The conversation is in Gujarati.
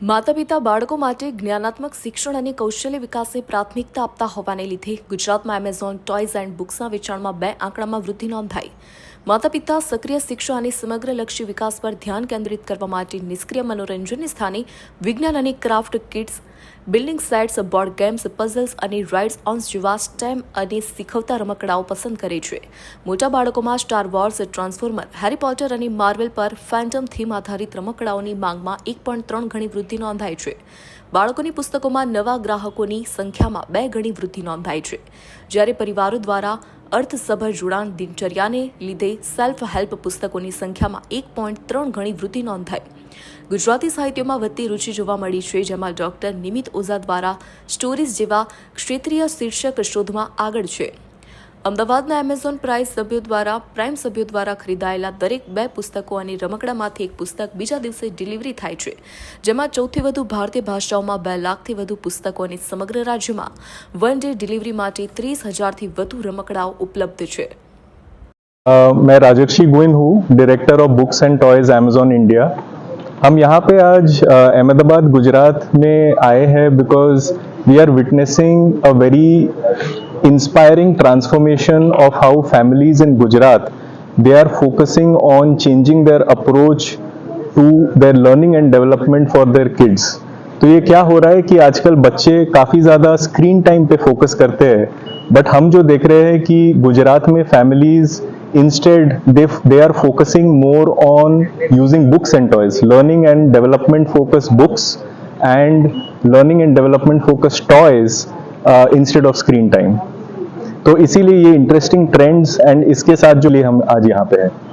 માતા પિતા બાળકો માટે જ્ઞાનાત્મક શિક્ષણ અને કૌશલ્ય વિકાસે પ્રાથમિકતા આપતા હોવાને લીધે ગુજરાતમાં એમેઝોન ટોયઝ એન્ડ બુક્સના વેચાણમાં બે આંકડામાં વૃદ્ધિ નોંધાઈ. માતા પિતા સક્રિય શિક્ષણ અને સમગ્રલક્ષી વિકાસ પર ધ્યાન કેન્દ્રિત કરવા માટે નિષ્ક્રિય મનોરંજનની સ્થાને વિજ્ઞાન અને craft kits, building sites, board games, puzzles અને રાઇડ્સ ઓન જેવા સ્ટેમ અને શીખવતા રમકડાઓ પસંદ કરે છે. મોટા બાળકોમાં Star Wars, transformer Harry Potter અને માર્વેલ પર ફેન્ટમ થીમ આધારિત રમકડાઓની માંગમાં એક પણ ત્રણ ગણી વૃદ્ધિ નોંધાઈ છે. બાળકોની પુસ્તકોમાં નવા ગ્રાહકોની સંખ્યામાં બે ગણી વૃદ્ધિ નોંધાઈ છે. જ્યારે પરિવારો દ્વારા અર્થસભર જોડાણ દિનચર્યાને લીધે સેલ્ફ હેલ્પ પુસ્તકોની સંખ્યામાં એક પોઈન્ટ ત્રણ ગણી વૃદ્ધિ નોંધાઈ. ગુજરાતી સાહિત્યમાં વધતી રુચિ જોવા મળી છે, જેમાં ડોક્ટર નિમિત ઓઝા દ્વારા સ્ટોરીઝ જેવા ક્ષેત્રીય શીર્ષક શોધમાં આગળ છે. અમદાવાદના એમેઝોન પ્રાઇસ સભ્યો દ્વારા પ્રાઇમ સભ્યો દ્વારા ખરીદાયેલા દરેક બે પુસ્તકો અને રમકડામાંથી એક પુસ્તક બીજા દિવસે ડિલિવરી થાય છે જેમાં સૌથી વધુ ભારતીય ભાષાઓમાં બે લાખથી વધુ પુસ્તકો અને સમગ્ર રાજ્યમાં વન ડે ડિલિવરી માટે ત્રીસ હજારથી વધુ રમકડાઓ ઉપલબ્ધ છે अ, मैं राजर्षि गोविंद हूँ director of books and toys Amazon India हम यहाँ पे आज अ, अहमदाबाद गुजरात में आए हैं because we are witnessing a very inspiring transformation of how families in Gujarat, they are focusing on changing their approach to their learning and development for their kids. तो ये क्या हो रहा है कि आजकल बच्चे काफ़ी ज़्यादा स्क्रीन टाइम पे फोकस करते हैं बट हम जो देख रहे हैं कि गुजरात में families instead they they are focusing more on using books and toys learning and development focus books and learning and development focus toys instead of screen time तो इसीलिए ये इंटरेस्टिंग ट्रेंड्स एंड इसके साथ जो लिए हम आज यहाँ पे हैं